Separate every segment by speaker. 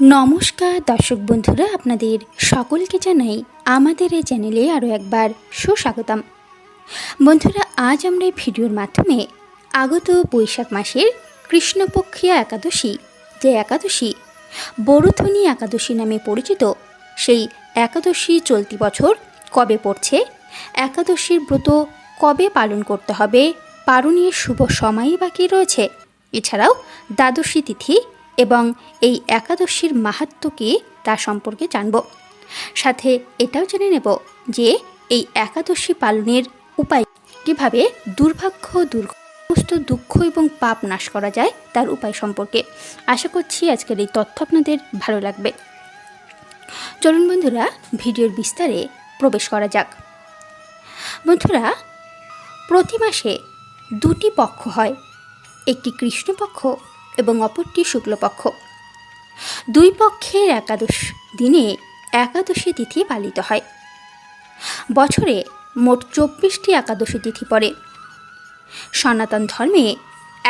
Speaker 1: নমস্কার, দর্শক বন্ধুরা, আপনাদের সকলকে জানাই আমাদের এই চ্যানেলে আরও একবার সুস্বাগতম। বন্ধুরা, আজ আমরা এই ভিডিওর মাধ্যমে আগত বৈশাখ মাসের কৃষ্ণপক্ষিয়া একাদশী, যে একাদশী বড়থনী একাদশী নামে পরিচিত, সেই একাদশী চলতি বছর কবে পড়ছে, একাদশীর ব্রত কবে পালন করতে হবে পারণীয় শুভ সময়ই বাকি রয়েছে, এছাড়াও দ্বাদশী তিথি এবং এই একাদশীর মাহাত্ম তা সম্পর্কে জানব। সাথে এটাও জেনে নেব যে এই একাদশী পালনের উপায় কীভাবে দুর্ভাগ্য দুর্ঘ সমস্ত দুঃখ এবং পাপ নাশ করা যায় তার উপায় সম্পর্কে। আশা করছি আজকের এই তথ্য আপনাদের ভালো লাগবে। চলুন বন্ধুরা, ভিডিওর বিস্তারে প্রবেশ করা যাক। বন্ধুরা, প্রতি মাসে দুটি পক্ষ হয়। একটি কৃষ্ণপক্ষ এবং অপরটি শুক্লপক্ষ। দুই পক্ষের একাদশ দিনে একাদশী তিথি পালিত হয়। বছরে মোট চব্বিশটি একাদশী তিথি পড়ে। সনাতন ধর্মে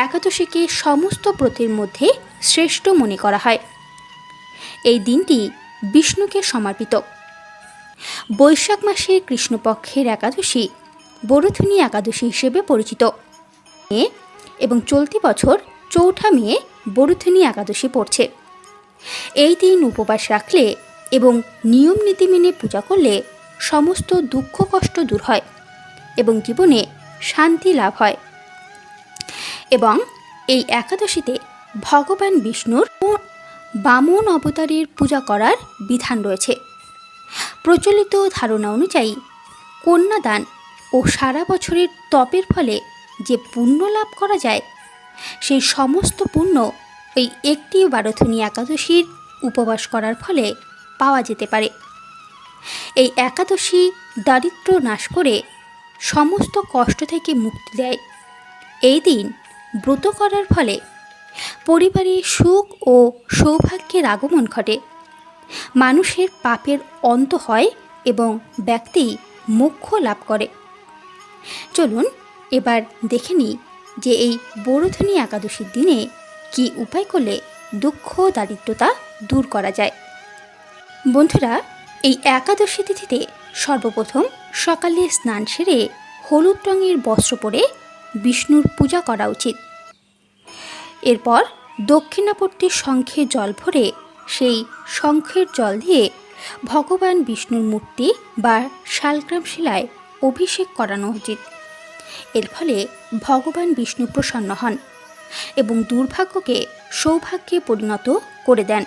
Speaker 1: একাদশীকে সমস্ত ব্রতের মধ্যে শ্রেষ্ঠ মনে করা হয়। এই দিনটি বিষ্ণুকে সমর্পিত। বৈশাখ মাসের কৃষ্ণপক্ষের একাদশী বরুথুনি একাদশী হিসেবে পরিচিত। এবং চলতি বছর চৌঠা মেয়ে বরুথিনী একাদশী পড়ছে। এই দিন উপবাস রাখলে এবং নিয়ম নীতি মেনে পূজা করলে সমস্ত দুঃখ কষ্ট দূর হয় এবং জীবনে শান্তি লাভ হয়। এবং এই একাদশীতে ভগবান বিষ্ণুর বামন অবতারের পূজা করার বিধান রয়েছে। প্রচলিত ধারণা অনুযায়ী কন্যাদান ও সারা বছরের তপের ফলে যে পুণ্য লাভ করা যায় সেই সমস্ত পুণ্য ওই একটি বারথনী একাদশীর উপবাস করার ফলে পাওয়া যেতে পারে। এই একাদশী দারিদ্র নাশ করে সমস্ত কষ্ট থেকে মুক্তি দেয়। এই দিন ব্রত করার ফলে পরিবারে সুখ ও সৌভাগ্যের আগমন ঘটে। মানুষের পাপের অন্ত হয় এবং ব্যক্তি মোক্ষ লাভ করে। চলুন এবার দেখে নিই যে এই বড়ধনী একাদশীর দিনে কি উপায় করলে দুঃখ দারিদ্রতা দূর করা যায়? বন্ধুরা, এই একাদশী তিথিতে সর্বপ্রথম সকালে স্নান সেরে হলুদ রঙের বস্ত্র পরে বিষ্ণুর পূজা করা উচিত। এরপর দক্ষিণাবর্তী শঙ্খে জল ভরে সেই শঙ্খের জল দিয়ে ভগবান বিষ্ণুর মূর্তি বা শালগ্রাম শিলায় অভিষেক করানো উচিত। এর ফলে ভগবান বিষ্ণু প্রসন্ন হন এবং দুর্ভাগ্যকে সৌভাগ্যে পরিণত করে দেন।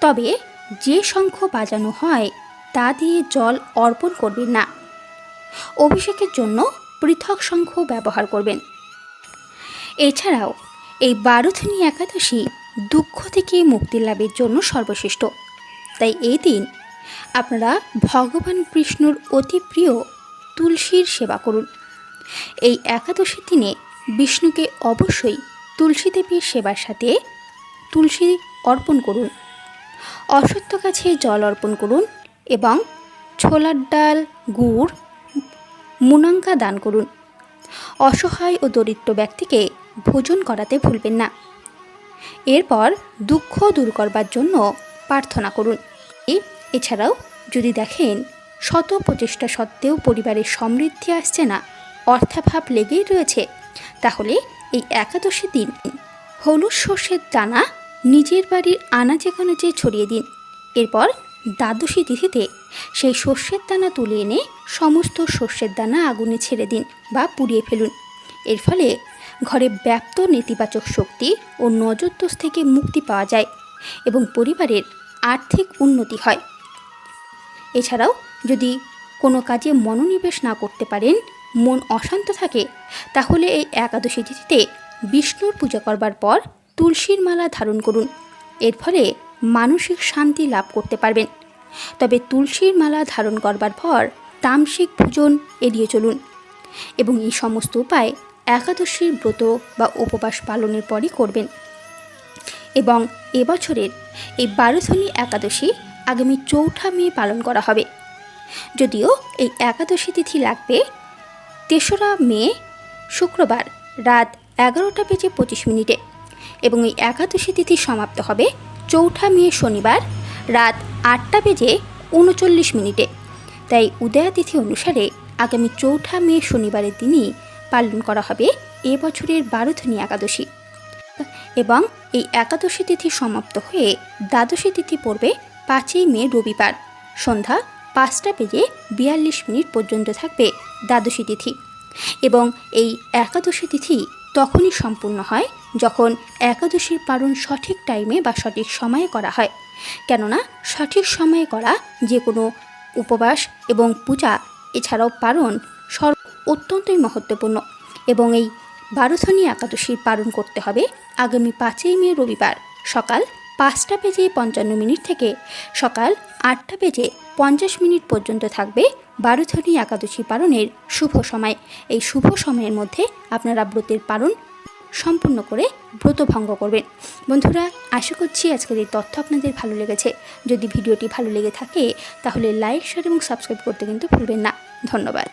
Speaker 1: তবে যে শঙ্খ বাজানো হয়, তা দিয়ে জল অর্পণ করবেন না। অভিষেকের জন্য পৃথক শঙ্খ ব্যবহার করবেন। এছাড়াও এই বারোথনী একাদশী দুঃখ থেকে মুক্তি লাভের জন্য সর্বশ্রেষ্ঠ। তাই এই দিন আপনারা ভগবান বিষ্ণুর অতি প্রিয় তুলসীর সেবা করুন। এই একাদশীর দিনে বিষ্ণুকে অবশ্যই তুলসী দেবীর সেবার সাথে তুলসী অর্পণ করুন। অসত্য গাছে জল অর্পণ করুন এবং ছোলার ডাল, গুড় মুনাঙ্কা দান করুন। অসহায় ও দরিদ্র ব্যক্তিকে ভোজন করাতে ভুলবেন না। এরপর দুঃখ দূর করবার জন্য প্রার্থনা করুন। এছাড়াও যদি দেখেন শত প্রচেষ্টা সত্ত্বেও পরিবারের সমৃদ্ধি আসছে না অর্থাভাব লেগেই রয়েছে। তাহলে এই একাদশী দিন, হলুদ সর্ষের দানা নিজের বাড়ির আনাচে কানাচে ছড়িয়ে দিন। এরপর দ্বাদশী তিথিতে সেই সর্ষের দানা তুলে এনে সমস্ত সর্ষের দানা আগুনে ছেড়ে দিন বা পুড়িয়ে ফেলুন। এর ফলে ঘরে ব্যাপ্ত নেতিবাচক শক্তি ও নজরদোষ থেকে মুক্তি পাওয়া যায় এবং পরিবারের আর্থিক উন্নতি হয়। এছাড়াও যদি কোনো কাজে মনোনিবেশ না করতে পারেন মন অশান্ত থাকে, তাহলে এই একাদশী তিথিতে বিষ্ণুর পূজা করবার পর তুলসীর মালা ধারণ করুন। এর ফলে মানসিক শান্তি লাভ করতে পারবেন। তবে তুলসীর মালা ধারণ করবার পর তামসিক ভোজন এড়িয়ে চলুন এবং এই সমস্ত উপায় একাদশীর ব্রত বা উপবাস পালনের পরই করবেন। এবং এবছরের এই বারোধনী একাদশী আগামী চৌঠা মে পালন করা হবে। যদিও এই একাদশী তিথি লাগবে তেসরা মে, শুক্রবার রাত এগারোটা বেজে পঁচিশ মিনিটে এবং এই একাদশী তিথি সমাপ্ত হবে চৌঠা মে, শনিবার রাত আটটা বেজে উনচল্লিশ মিনিটে। তাই উদয়াতিথি অনুসারে আগামী চৌঠা মে, শনিবারের দিনই পালন করা হবে এ বছরের বারোধনী একাদশী। এবং এই একাদশী তিথি সমাপ্ত হয়ে দ্বাদশী তিথি পড়বে পাঁচই মে, রবিবার সন্ধ্যা পাঁচটা বেজে বিয়াল্লিশ মিনিট পর্যন্ত থাকবে দ্বাদশী তিথি। এবং এই একাদশী তিথি তখনই সম্পূর্ণ হয় যখন একাদশীর পালন সঠিক টাইমে বা সঠিক সময়ে করা হয়। কেননা সঠিক সময়ে করা যে কোনো উপবাস এবং পূজা এছাড়াও পালন সর্ব অত্যন্তই মহত্বপূর্ণ। এবং এই বারোধনী একাদশীর পালন করতে হবে আগামী পাঁচই মে রবিবার সকাল পাঁচটা বেজে পঞ্চান্ন মিনিট থেকে সকাল আটটা বেজে পঞ্চাশ মিনিট পর্যন্ত থাকবে বারোধনী একাদশী পালনের শুভ সময়। এই শুভ সময়ের মধ্যে আপনারা ব্রতের পালন সম্পূর্ণ করে ব্রত ভঙ্গ করবেন। বন্ধুরা, আশা করছি আজকের এই তথ্য আপনাদের ভালো লেগেছে। যদি ভিডিওটি ভালো লেগে থাকে, তাহলে লাইক, শেয়ার এবং সাবস্ক্রাইব করতে কিন্তু ভুলবেন না। ধন্যবাদ।